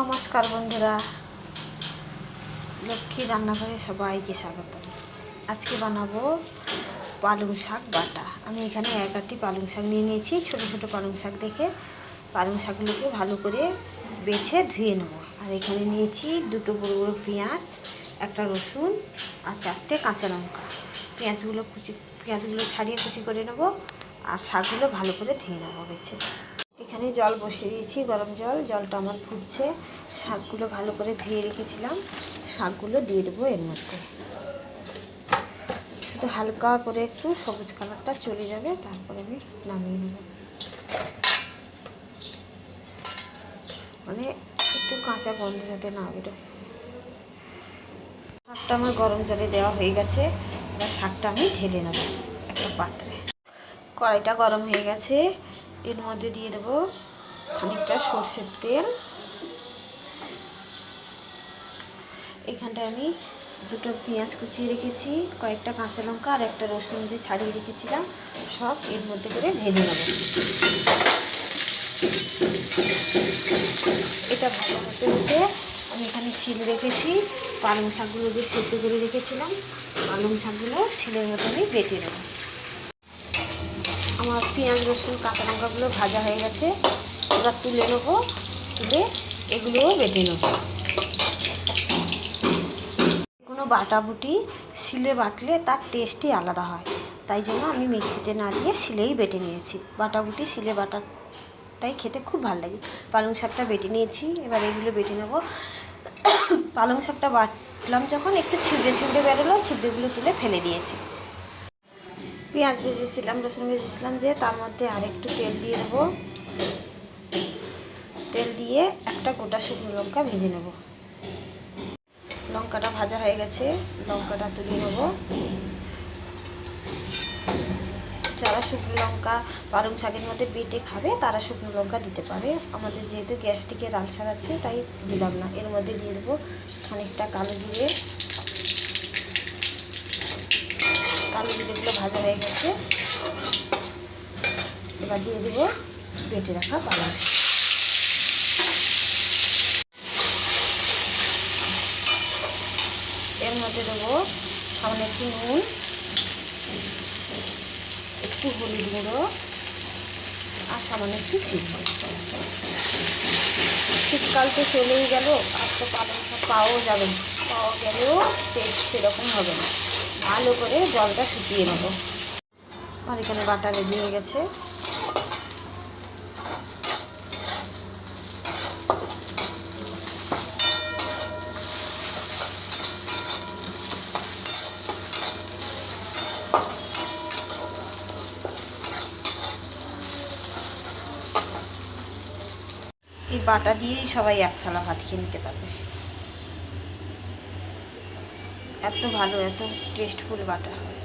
নমস্কার বন্ধুরা। লক্ষ্মী রান্নাঘরে সবাইকে স্বাগত। আজকে বানাবো পালং শাক বাটা। আমি এখানে এক আটটি পালং শাক নিয়ে নিয়েছি। ছোট ছোট পালং শাক দেখে পালং শাকগুলোকে ভালো করে বেছে ধুয়ে নেব। আর এখানে নিয়েছি দুটো বড়ো বড়ো পেঁয়াজ, একটা রসুন আর চারটে কাঁচা লঙ্কা। পেঁয়াজগুলো কুচি পেঁয়াজগুলো ছাড়িয়ে কুচি করে নেব আর শাকগুলো ভালো করে ধুয়ে নেব বেছে। এখানে জল বসিয়ে দিয়েছি, গরম জল। জলটা আমার ফুটছে। শাকগুলো ভালো করে ধুয়ে রেখেছিলাম। শাকগুলো দিয়ে দেবো এর মধ্যে। শুধু হালকা করে একটু সবুজ কালারটা চলে যাবে, তারপরে আমি নামিয়ে নেব। মানে একটু কাঁচা গন্ধ যাতে না বেরোয়। শাকটা আমার গরম জলে দেওয়া হয়ে গেছে। এবার শাকটা আমি ঢেলে নেব একটা পাত্রে। কড়াইটা গরম হয়ে গেছে। এর মধ্যে দিয়ে দেবো খানিকটা সর্ষের তেল। এখানটায় আমি দুটো পেঁয়াজ কুচিয়ে রেখেছি, কয়েকটা কাঁচা লঙ্কা আর একটা রসুন যে ছাড়িয়ে রেখেছিলাম, সব এর মধ্যে করে ভেজে নেব। এটা ভালো হতে হতে আমি এখানে শিল রেখেছি, পালং শাকগুলো যে সেদ্ধ করে রেখেছিলাম, পালং শাকগুলো শিলের মধ্যে আমি বেটে নেব। আমার পেঁয়াজ, রসুন, কাঁচা লঙ্কাগুলো ভাজা হয়ে গেছে। এবার তুলে নেব, তুলে এগুলোও বেটে নেব। কোনো বাটাবুটি শিলে বাটলে তার টেস্টই আলাদা হয়। তাই জন্য আমি মিক্সিতে না দিয়ে শিলেই বেটে নিয়েছি। বাটাবুটি শিলে বাটাটাই খেতে খুব ভালো লাগে। পালং শাকটা বেটে নিয়েছি, এবার এগুলো বেটে নেব। পালং শাকটা বাটলাম যখন, একটু ছিঁড়ে ছিঁড়ে বেরোলো, ছিঁড়েগুলো তুলে ফেলে দিয়েছি। পেঁয়াজ ভেজেছিলাম, রসুন ভেজেছিলাম, যে তার মধ্যে আরেকটু তেল দিয়ে দেবো। তেল দিয়ে একটা গোটা শুকনো লঙ্কা ভেজে নেব। লঙ্কাটা ভাজা হয়ে গেছে, লঙ্কাটা তুলে নেব। যারা শুকনো লঙ্কা পালং শাকের মধ্যে বেটে খাবে, তারা শুকনো লঙ্কা দিতে পারে। আমাদের যেহেতু গ্যাস্ট্রিকের আলসার আছে, তাই দিলাম না। এর মধ্যে দিয়ে দেবো খানিকটা কালো জিরে কালো জিরেগুলো ভাজা হয়ে গেছে। এবার দিয়ে দেবো বেটে রাখা পালং এর মধ্যে দেবো সামনে একটু নুন, একটু হলুদ গুঁড়ো আর সামান্য একটু চিনি। শীতকাল তো চলেই গেল, আর তো পালং পাওয়াও যাবে না। পাওয়া গেলেও টেস্ট সেরকম হবে না। ভালো করে জলটা শুকিয়ে নেব। আর এখানে বাটা রেডি হয়ে গেছে। এই বাটা দিয়েই সবাই এক থালা ভাত খেয়ে নিতে পারবে। এত ভালো এত টেস্টফুল বাটা হয়।